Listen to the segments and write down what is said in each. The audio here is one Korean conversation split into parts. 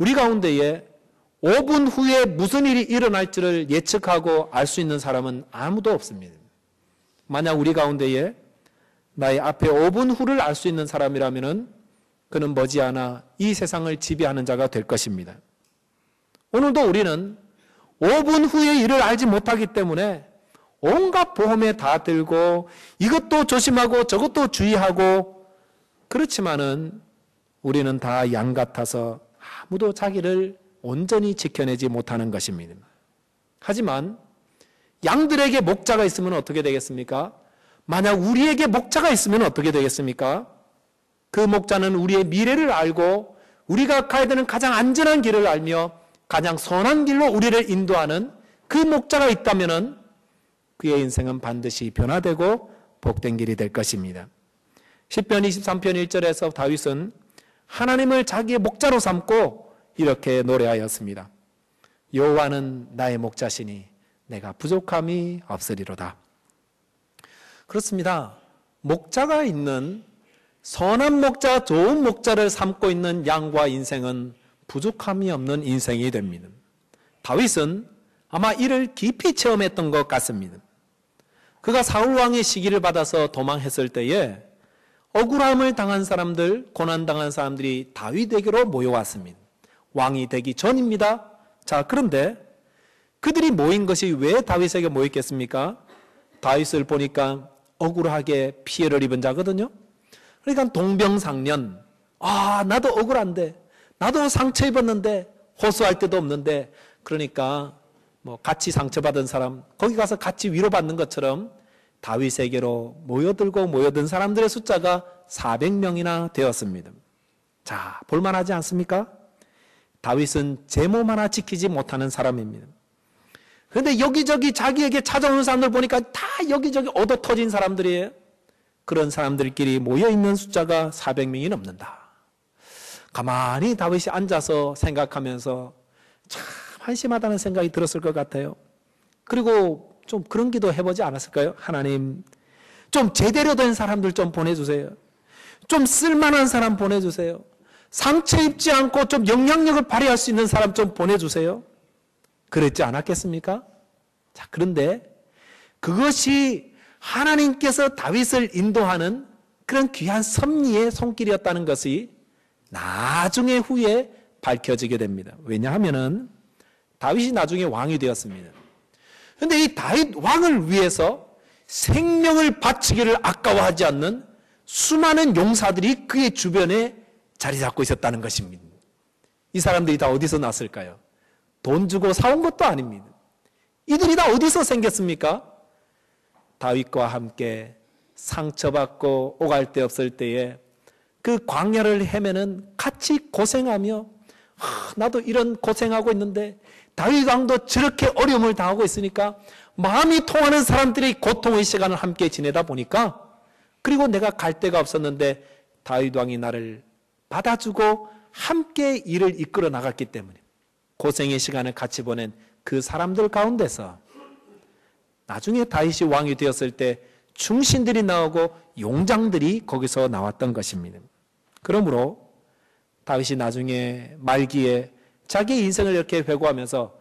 우리 가운데에 5분 후에 무슨 일이 일어날지를 예측하고 알 수 있는 사람은 아무도 없습니다. 만약 우리 가운데에 나의 앞에 5분 후를 알 수 있는 사람이라면 그는 머지않아 이 세상을 지배하는 자가 될 것입니다. 오늘도 우리는 5분 후의 일을 알지 못하기 때문에 온갖 보험에 다 들고 이것도 조심하고 저것도 주의하고 그렇지만은 우리는 다 양 같아서 아무도 자기를 온전히 지켜내지 못하는 것입니다. 하지만 양들에게 목자가 있으면 어떻게 되겠습니까? 만약 우리에게 목자가 있으면 어떻게 되겠습니까? 그 목자는 우리의 미래를 알고 우리가 가야 되는 가장 안전한 길을 알며 가장 선한 길로 우리를 인도하는 그 목자가 있다면 그의 인생은 반드시 변화되고 복된 길이 될 것입니다. 10편 23편 1절에서 다윗은 하나님을 자기의 목자로 삼고 이렇게 노래하였습니다. 여호와는 나의 목자시니 내가 부족함이 없으리로다. 그렇습니다. 목자가 있는 선한 목자, 좋은 목자를 삼고 있는 양과 인생은 부족함이 없는 인생이 됩니다. 다윗은 아마 이를 깊이 체험했던 것 같습니다. 그가 사울 왕의 시기를 받아서 도망했을 때에 억울함을 당한 사람들, 고난당한 사람들이 다윗에게로 모여왔습니다. 왕이 되기 전입니다. 자, 그런데 그들이 모인 것이 왜 다윗에게 모였겠습니까? 다윗을 보니까 억울하게 피해를 입은 자거든요. 그러니까 동병상련. 아, 나도 억울한데. 나도 상처 입었는데 호소할 데도 없는데 그러니까 뭐 같이 상처받은 사람 거기 가서 같이 위로받는 것처럼 다윗에게로 모여들고 모여든 사람들의 숫자가 400명이나 되었습니다. 자, 볼만하지 않습니까? 다윗은 제 몸 하나 지키지 못하는 사람입니다. 그런데 여기저기 자기에게 찾아오는 사람들 보니까 다 여기저기 얻어 터진 사람들이에요. 그런 사람들끼리 모여있는 숫자가 400명이 넘는다. 가만히 다윗이 앉아서 생각하면서 참 한심하다는 생각이 들었을 것 같아요. 그리고 좀 그런 기도 해보지 않았을까요? 하나님, 좀 제대로 된 사람들 좀 보내주세요. 좀 쓸만한 사람 보내주세요. 상처 입지 않고 좀 영향력을 발휘할 수 있는 사람 좀 보내주세요. 그랬지 않았겠습니까? 자, 그런데 그것이 하나님께서 다윗을 인도하는 그런 귀한 섭리의 손길이었다는 것이 나중에 후에 밝혀지게 됩니다. 왜냐하면은 다윗이 나중에 왕이 되었습니다. 그런데 이 다윗 왕을 위해서 생명을 바치기를 아까워하지 않는 수많은 용사들이 그의 주변에 자리 잡고 있었다는 것입니다. 이 사람들이 다 어디서 났을까요? 돈 주고 사온 것도 아닙니다. 이들이 다 어디서 생겼습니까? 다윗과 함께 상처받고 오갈 데 없을 때에 그 광야를 헤매는 같이 고생하며 하, 나도 이런 고생하고 있는데 다윗 왕도 저렇게 어려움을 당하고 있으니까 마음이 통하는 사람들이 고통의 시간을 함께 지내다 보니까 그리고 내가 갈 데가 없었는데 다윗 왕이 나를 받아주고 함께 일을 이끌어 나갔기 때문에 고생의 시간을 같이 보낸 그 사람들 가운데서 나중에 다윗이 왕이 되었을 때 충신들이 나오고 용장들이 거기서 나왔던 것입니다. 그러므로 다윗이 나중에 말기에 자기 인생을 이렇게 회고하면서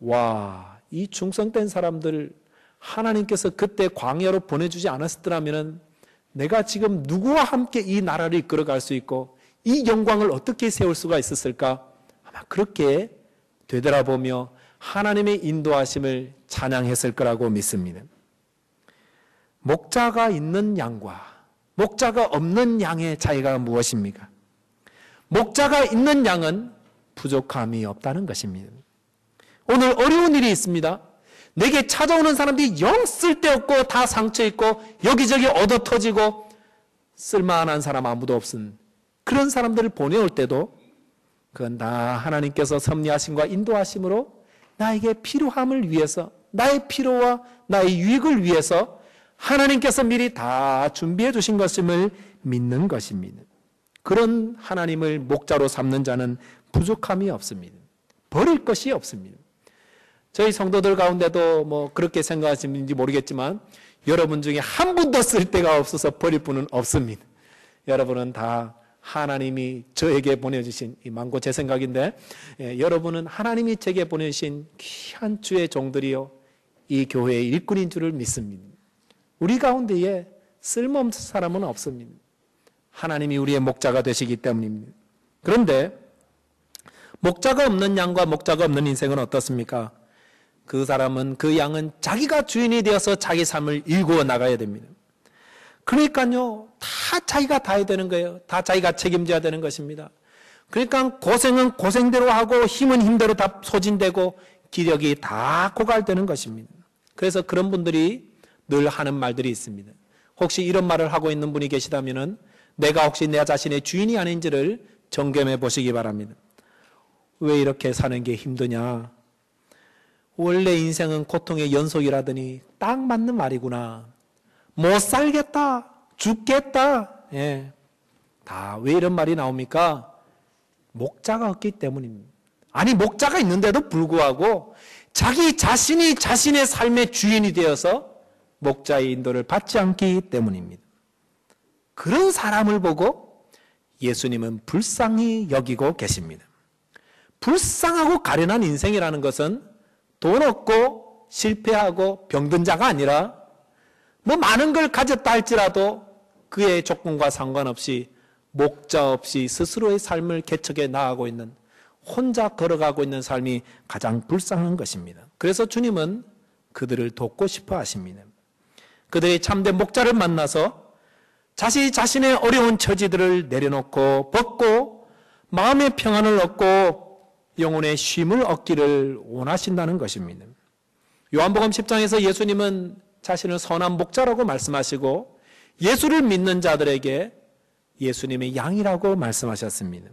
와, 이 충성된 사람들 하나님께서 그때 광야로 보내주지 않았더라면 내가 지금 누구와 함께 이 나라를 이끌어갈 수 있고 이 영광을 어떻게 세울 수가 있었을까? 아마 그렇게 되돌아보며 하나님의 인도하심을 찬양했을 거라고 믿습니다. 목자가 있는 양과 목자가 없는 양의 차이가 무엇입니까? 목자가 있는 양은 부족함이 없다는 것입니다. 오늘 어려운 일이 있습니다. 내게 찾아오는 사람들이 영 쓸데없고 다 상처 있고 여기저기 얻어 터지고 쓸만한 사람 아무도 없은 그런 사람들을 보내올 때도 그건 나 하나님께서 섭리하심과 인도하심으로 나에게 필요함을 위해서 나의 필요와 나의 유익을 위해서 하나님께서 미리 다 준비해 주신 것임을 믿는 것입니다. 그런 하나님을 목자로 삼는 자는 부족함이 없습니다. 버릴 것이 없습니다. 저희 성도들 가운데도 뭐 그렇게 생각하시는지 모르겠지만 여러분 중에 한 분도 쓸 데가 없어서 버릴 분은 없습니다. 여러분은 다 하나님이 저에게 보내주신 이 망고 제 생각인데 예, 여러분은 하나님이 제게 보내주신 귀한 주의 종들이요 이 교회의 일꾼인 줄을 믿습니다. 우리 가운데에 쓸모없는 사람은 없습니다. 하나님이 우리의 목자가 되시기 때문입니다. 그런데 목자가 없는 양과 목자가 없는 인생은 어떻습니까? 그 사람은 그 양은 자기가 주인이 되어서 자기 삶을 일구어 나가야 됩니다. 그러니까요, 다 자기가 다 해야 되는 거예요. 다 자기가 책임져야 되는 것입니다. 그러니까 고생은 고생대로 하고 힘은 힘대로 다 소진되고 기력이 다 고갈되는 것입니다. 그래서 그런 분들이 늘 하는 말들이 있습니다. 혹시 이런 말을 하고 있는 분이 계시다면 내가 혹시 내 자신의 주인이 아닌지를 점검해 보시기 바랍니다. 왜 이렇게 사는 게 힘드냐? 원래 인생은 고통의 연속이라더니 딱 맞는 말이구나. 못 살겠다. 죽겠다. 예. 다 왜 이런 말이 나옵니까? 목자가 없기 때문입니다. 아니, 목자가 있는데도 불구하고 자기 자신이 자신의 삶의 주인이 되어서 목자의 인도를 받지 않기 때문입니다. 그런 사람을 보고 예수님은 불쌍히 여기고 계십니다. 불쌍하고 가련한 인생이라는 것은 돈 없고 실패하고 병든 자가 아니라 뭐 많은 걸 가졌다 할지라도 그의 조건과 상관없이 목자 없이 스스로의 삶을 개척해 나가고 있는 혼자 걸어가고 있는 삶이 가장 불쌍한 것입니다. 그래서 주님은 그들을 돕고 싶어 하십니다. 그들의 참된 목자를 만나서 자신 자신의 어려운 처지들을 내려놓고 벗고 마음의 평안을 얻고 영혼의 쉼을 얻기를 원하신다는 것입니다. 요한복음 10장에서 예수님은 자신을 선한 목자라고 말씀하시고 예수를 믿는 자들에게 예수님의 양이라고 말씀하셨습니다.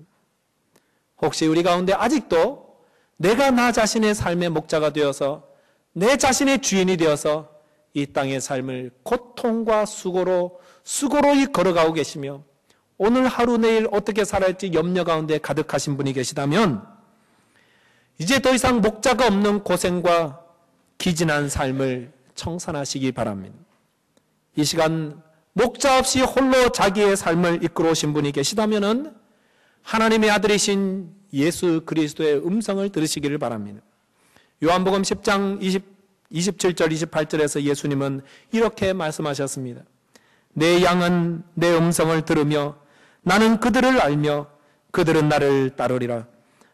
혹시 우리 가운데 아직도 내가 나 자신의 삶의 목자가 되어서 내 자신의 주인이 되어서 이 땅의 삶을 고통과 수고로 수고로이 걸어가고 계시며 오늘 하루 내일 어떻게 살아야지 염려 가운데 가득하신 분이 계시다면 이제 더 이상 목자가 없는 고생과 기진한 삶을 청산하시기 바랍니다. 이 시간 목자 없이 홀로 자기의 삶을 이끌어 오신 분이 계시다면 하나님의 아들이신 예수 그리스도의 음성을 들으시기를 바랍니다. 요한복음 10장 20, 27절 28절에서 예수님은 이렇게 말씀하셨습니다. 내 양은 내 음성을 들으며 나는 그들을 알며 그들은 나를 따르리라.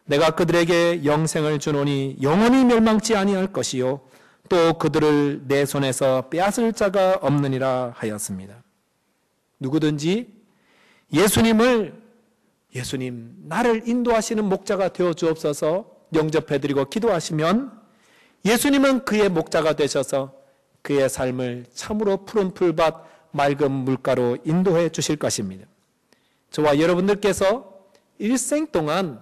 내가 그들에게 영생을 주노니 영원히 멸망치 아니할 것이요 또 그들을 내 손에서 빼앗을 자가 없느니라 하였습니다. 누구든지 예수님을 예수님 나를 인도하시는 목자가 되어 주옵소서 영접해 드리고 기도하시면 예수님은 그의 목자가 되셔서 그의 삶을 참으로 푸른 풀밭 맑은 물가로 인도해 주실 것입니다. 저와 여러분들께서 일생 동안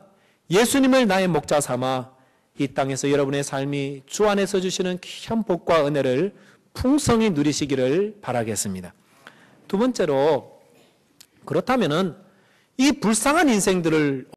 예수님을 나의 목자 삼아 이 땅에서 여러분의 삶이 주 안에서 주시는 귀한 복과 은혜를 풍성히 누리시기를 바라겠습니다. 두 번째로 그렇다면은 이 불쌍한 인생들을